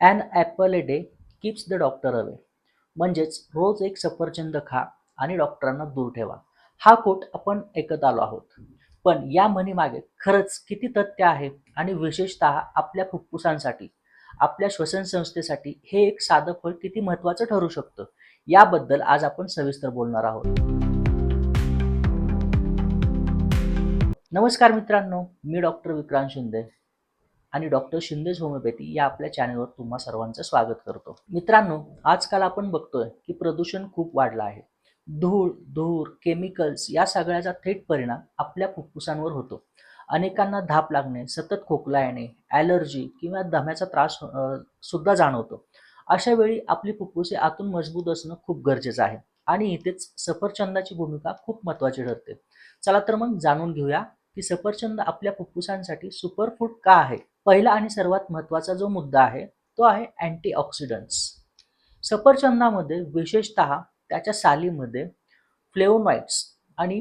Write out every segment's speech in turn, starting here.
And apple a day keeps the doctor away म्हणजेच रोज एक सफरचंद खा आणि डॉक्टरांना दूर ठेवा. हा कोट आपण ऐकत आलो आहोत. पण या म्हणीमागे खरंच किती तथ्य आहे आणि विशेषतः आपल्या फुफ्फुसांसाठी आपल्या श्वसन संस्थेसाठी हे एक साधं फळ किती महत्त्वाचं ठरू शकतं? याबद्दल आज आपण सविस्तर बोलणार आहोत. नमस्कार मित्रांनो मी डॉक्टर विक्रांत शिंदे. आणि डॉक्टर शिंदेज होमिओपॅथी या आपल्या चॅनलवर तुम्हा सर्वांचं स्वागत करतो. मित्रांनो आजकाल आपण बघतोय की प्रदूषण खूप वाढलं आहे. धूळ धूर केमिकल्स या सगळ्याचा थेट परिणाम आपल्या फुफ्फुसांवर होतो. अनेकांना धाप लागणे सतत खोकला येणे ॲलर्जी किंवा दम्याचा त्रास सुद्धा जाणवतो. अशा वेळी आपली फुफ्फुसे आतून मजबूत असणं खूप गरजेचं आहे आणि इथेच सफरचंदाची भूमिका खूप महत्त्वाची ठरते. चला तर मग जाणून घेऊया की सफरचंद आपल्या फुफ्फुसांसाठी सुपरफूड का आहे? पहिला आणि सर्वात महत्त्वाचा जो मुद्दा आहे तो आहे अँटीऑक्सिडंट्स. सफरचंदामध्ये विशेषत त्याच्या सालीमध्ये फ्लेवोनॉइड्स आणि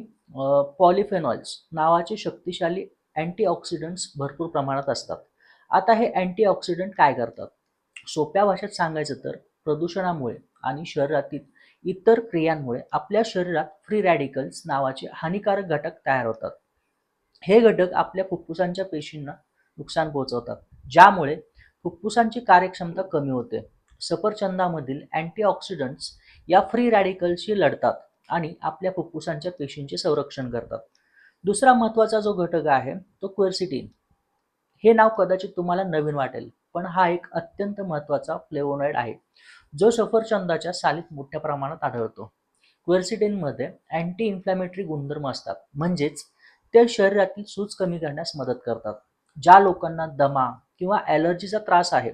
पॉलिफेनॉल्स नावाचे शक्तिशाली अँटीऑक्सिडंट्स भरपूर प्रमाणात असतात. आता हे अँटीऑक्सिडंट काय करतात? सोप्या भाषेत सांगायचं तर प्रदूषणामुळे आणि शरीरातील इतर क्रियांमुळे आपल्या शरीरात फ्री रॅडिकल्स नावाचे हानिकारक घटक तयार होतात. हे घटक आपल्या फुफ्फुसांच्या पेशींना नुकसान पोहोचवतात. ज्यामुळे फुफ्फुसांची कार्यक्षमता कमी होते. सफरचंदामधील अँटीऑक्सिडंट्स या फ्री रॅडिकल्सशी लढतात आणि आपल्या फुफ्फुसांच्या पेशींचे संरक्षण करतात. दुसरा महत्त्वाचा जो घटक आहे तो क्वेर्सिटीन हे नाव कदाचित तुम्हाला नवीन वाटेल पण हा एक अत्यंत महत्त्वाचा फ्लेवोनॉइड आहे जो सफरचंदाच्या सालीत मोठ्या प्रमाणात आढळतो. क्वेर्सिटीनमध्ये अँटी इन्फ्लॅमेटरी गुणधर्म असतात म्हणजेच ते शरीरातील सूज कमी करण्यास मदत करतात. ज्या लोकांना दमा किंवा ॲलर्जीचा त्रास आहे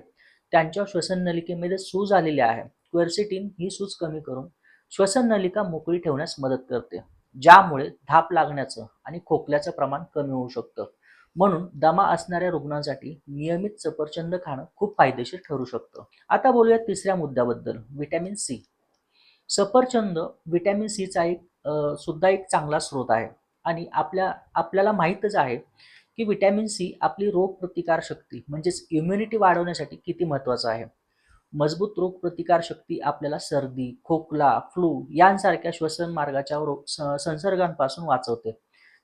त्यांच्या श्वसन नलिकेमध्ये सूज आलेली आहे. क्वेरसिटीन ही सूज कमी करून श्वसन नलिका मोकळी ठेवण्यास मदत करते ज्यामुळे धाप लागण्याचं आणि खोकल्याचं प्रमाण कमी होऊ शकतं. म्हणून दमा असणाऱ्या रुग्णांसाठी नियमित सफरचंद खाणं खूप फायदेशीर ठरू शकतं. आता बोलूया तिसऱ्या मुद्द्याबद्दल व्हिटॅमिन सी सफरचंद व्हिटॅमिन सीचा एक सुद्धा एक चांगला स्रोत आहे. आणि आपल्या आपल्याला माहीतच आहे की विटॅमिन सी आपली रोगप्रतिकार शक्ती म्हणजेच इम्युनिटी वाढवण्यासाठी किती महत्त्वाचं आहे. मजबूत रोगप्रतिकार शक्ती आपल्याला सर्दी खोकला फ्लू यांसारख्या श्वसन मार्गाच्या रोग संसर्गांपासून वाचवते.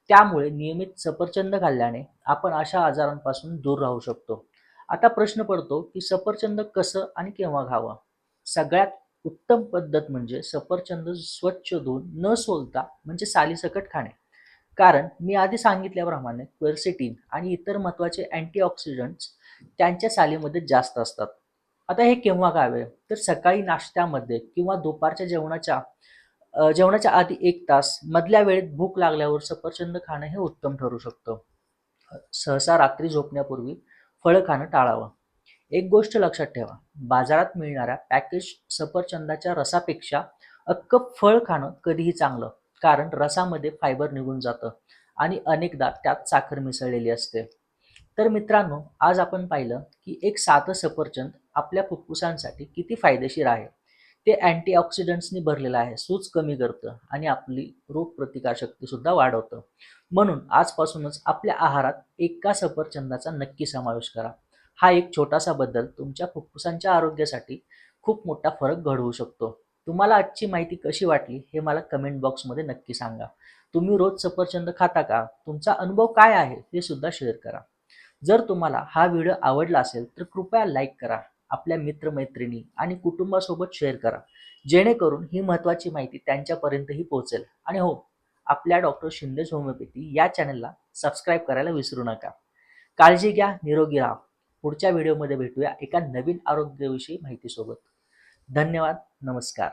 त्यामुळे नियमित सफरचंद खाल्ल्याने आपण अशा आजारांपासून दूर राहू शकतो. आता प्रश्न पडतो की सफरचंद कसं आणि केव्हा खावं? सगळ्यात उत्तम पद्धत म्हणजे सफरचंद स्वच्छ धुवून न सोलता म्हणजे सालीसकट खाणे. कारण मी आधी सांगितल्याप्रमाणे क्वेर्सिटीन आणि इतर महत्त्वाचे अँटीऑक्सिडंट्स त्यांच्या सालीमध्ये जास्त असतात. आता हे केव्हा खावे तर सकाळी नाश्त्यामध्ये किंवा दुपारच्या जेवणाच्या जेवणाच्या आधी एक तास मधल्या वेळेत भूक लागल्यावर सफरचंद खाणं हे उत्तम ठरू शकतं. सहसा रात्री झोपण्यापूर्वी फळं खाणं टाळावं. एक गोष्ट लक्षात ठेवा बाजारात मिळणाऱ्या पॅकेज सफरचंदाच्या रसापेक्षा अक्क फळ खाणं कधीही चांगलं. कारण रसामध्ये फायबर निघून जातं आणि अनेकदा त्यात साखर मिसळलेली असते. तर मित्रांनो आज आपण पाहिलं की एक साधं सफरचंद आपल्या फुफ्फुसांसाठी किती फायदेशीर आहे. ते अँटीऑक्सिडंट्सनी भरलेलं आहे सूज कमी करतं आणि आपली रोगप्रतिकारशक्ती सुद्धा वाढवतं. म्हणून आजपासूनच आपल्या आहारात एका सफरचंदाचा नक्की समावेश करा. हा एक छोटासा बदल तुमच्या फुफ्फुसांच्या आरोग्यासाठी खूप मोठा फरक घडवू शकतो. तुम्हाला आजची माहिती कशी वाटली हे मला कमेंट बॉक्समध्ये नक्की सांगा. तुम्ही रोज सफरचंद खाता का? तुमचा अनुभव काय आहे हे सुद्धा शेअर करा. जर तुम्हाला हा व्हिडिओ आवडला असेल तर कृपया लाईक करा आपल्या मित्रमैत्रिणी आणि कुटुंबासोबत शेअर करा. जेणेकरून ही महत्त्वाची माहिती त्यांच्यापर्यंतही पोहोचेल. आणि हो आपल्या डॉक्टर शिंदेज होमिओपॅथी या चॅनलला सबस्क्राईब करायला विसरू नका. काळजी घ्या निरोगी राहा. पुढच्या व्हिडिओमध्ये भेटूया एका नवीन आरोग्याविषयी माहितीसोबत. धन्यवाद नमस्कार.